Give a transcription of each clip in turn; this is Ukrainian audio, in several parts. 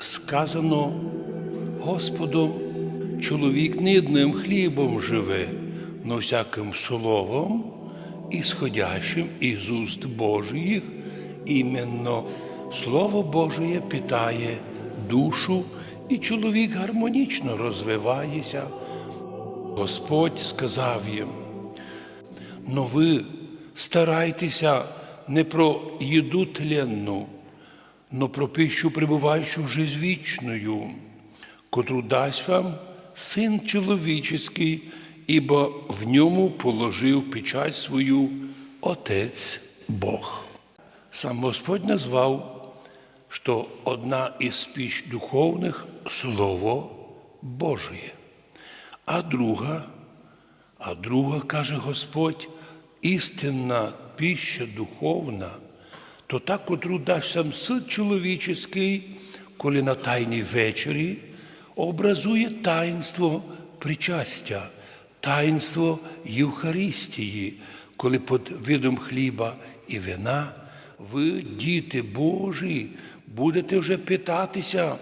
сказано Господом, чоловік не одним хлібом живе, но всяким словом, ісходящим із уст Божиїх, іменно Слово Божє питає душу, і чоловік гармонічно розвивається. Господь сказав їм, но ви старайтеся не про їду тленну, но про пищу пребуваючу жизнь вічною, котру дасть вам Син чоловічий, ібо в ньому положив печать свою Отець Бог. Сам Господь назвав, що одна із піч духовних Слово Божє, а друга, а друга, каже Господь, істинна піща духовна, то та, котру дасть сам син чоловічий, коли на тайній вечері образує таїнство причастя, таїнство Євхаристії, коли під видом хліба і вина ви, діти Божі, будете вже питатися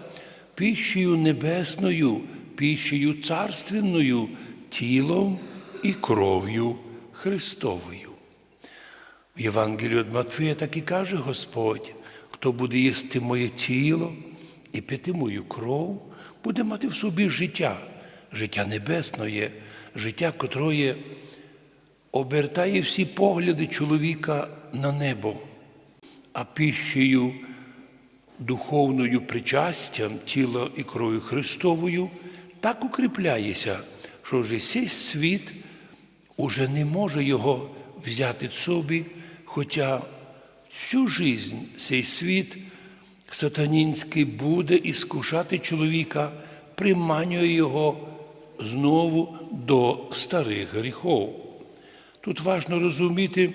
піщею небесною, піщею царственною, тілом і кров'ю Христовою. В від Матфея так і каже Господь, хто буде їсти моє тіло і пити мою кров, буде мати в собі життя, життя небесне, життя, котроє обертає всі погляди чоловіка на небо, а піщею духовною причастям тіла і кров'ю Христовою так укріпляється, що вже цей світ уже не може його взяти собі, хоча всю жизнь цей світ сатанінський буде іскушати чоловіка, приманює його знову до старих гріхов. Тут важно розуміти,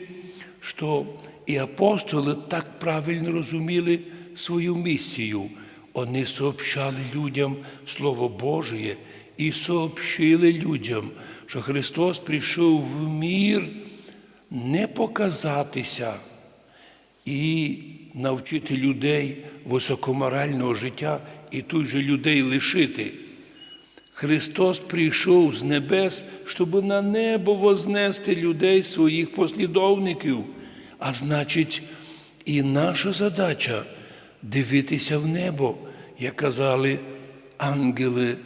що і апостоли так правильно розуміли свою місію. Вони сообщали людям Слово Божє і сообщили людям, що Христос прийшов в мір не показатися і навчити людей високоморального життя і тут же людей лишити. Христос прийшов з небес, щоб на небо вознести людей своїх послідовників. А значить, і наша задача дивитися в небо, як казали ангели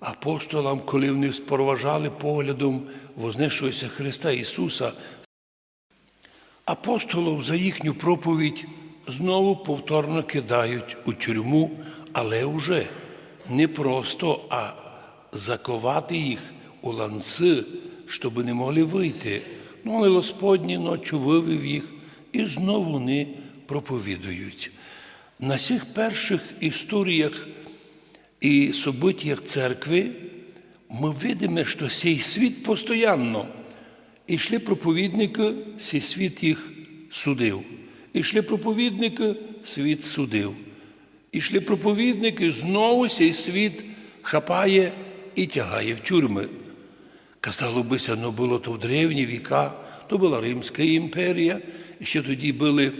апостолам, коли вони спроважали поглядом вознесшогося Христа Ісуса. Апостолів за їхню проповідь знову повторно кидають у тюрму, але вже не просто, а заковати їх у ланци, щоб не могли вийти. Ну, але Господній ночі вивів їх і знову вони проповідують. На цих перших історіях і событиях церкви ми видимо, що цей світ постійно. Ішли проповідники, цей світ їх судив. Ішли проповідники, світ судив. Ішли проповідники, знову цей світ хапає і тягає в тюрми. Казало бися, ну було то в древні віка, то була Римська імперія, і ще тоді були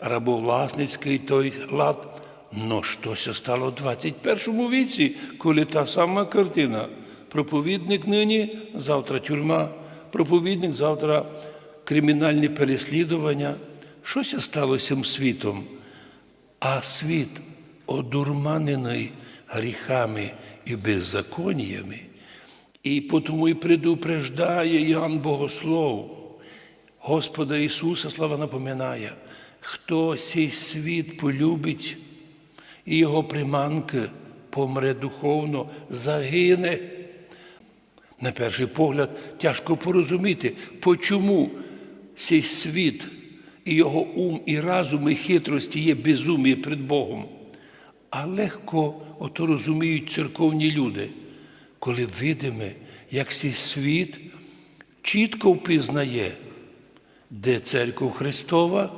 рабовласницький той лад. Ну щось стало в 21 віці, коли та сама картина. Проповідник нині, завтра тюрма, проповідник, завтра кримінальні переслідування. Щось сталося світом. А світ, одурманений гріхами і беззаконнями, і тому і предупреждає Ян Богослов, Господа Ісуса, слава напоминає, хто цей світ полюбить, і його приманки помре духовно, загине. На перший погляд, тяжко порозуміти, почому цей світ і його ум, і разум, і хитрості є безум'я перед Богом. А легко ото розуміють церковні люди, коли видиме, як цей світ чітко впізнає, де церква Христова,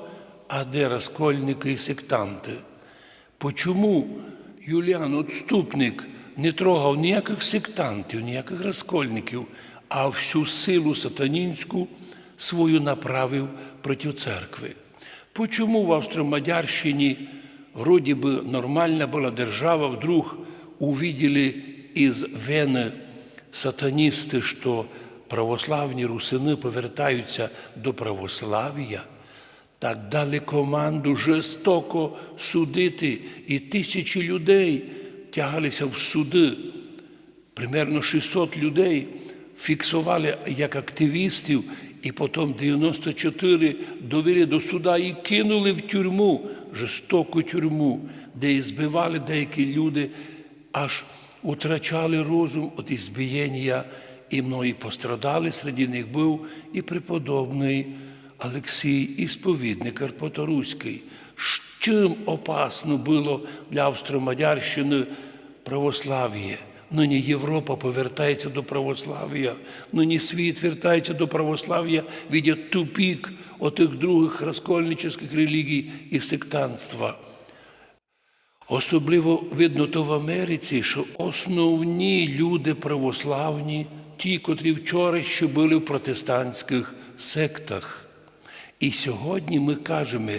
а де розкольники і сектанти. Почому Юліан Отступник не трогав ніяких сектантів, ніяких розкольників, а всю силу сатанінську свою направив проти церкви? Почому в Австро-Мадярщині вроде бы нормальна була держава, вдруг увидели из Вени сатаністи, що православні русини повертаються до православ'я, так дали команду жорстоко судити, і тисячі людей тягалися в суди. Примерно 600 людей фіксували як активістів, і потім 94 довели до суда і кинули в тюрму, жорстоку тюрму, де і збивали деякі люди, аж утрачали розум від ізбієння, і многі пострадали. Серед них був і преподобний Олексій, і сповідник Карпаторуський. Чим опасно було для Австро-Мадярщини православ'я? Нині Європа повертається до православ'я, нині світ вертається до православ'я, видять тупік отих других розкольничих релігій і сектантства. Особливо видно то в Америці, що основні люди православні, ті, котрі вчора ще були в протестантських сектах. І сьогодні ми кажемо,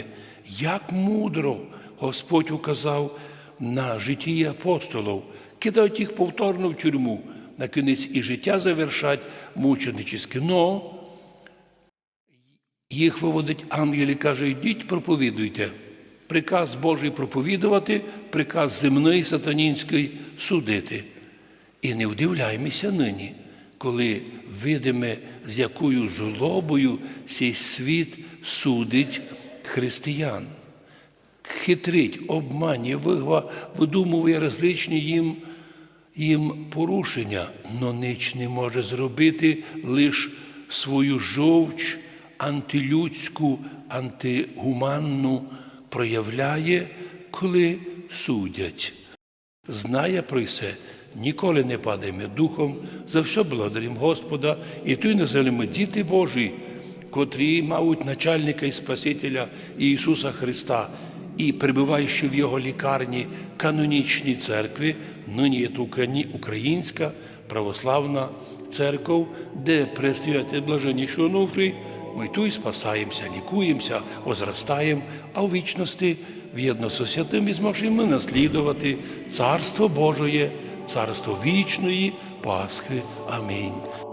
як мудро Господь указав на житті апостолів, кидають їх повторно в тюрму, на кінець і життя завершать мученически. Но їх виводить ангел і каже, йдіть, проповідуйте. Приказ Божий проповідувати, приказ земний сатанінський судити. І не вдивляємося нині, коли видимо, з якою злобою цей світ судить християн. Хитрить, обманює, видумує различні їм, їм порушення, но ніч не може зробити лише свою жовч антилюдську, антигуманну проявляє, коли судять. Знає про все, ніколи не падаємо духом, за все благодаримо Господа, і той називаємо діти Божі, котрі мають начальника і Спасителя Ісуса Христа, і перебуваючи в Його лікарні канонічній церкві, нині то Українська православна церква, де предстоятель блаженнішого Онуфрій, ми тут спасаємося, лікуємося, возростаємо, а у вічності в'єдно со святим і зможемо наслідувати Царство Божоє, Царство вічної Пасхи. Амінь.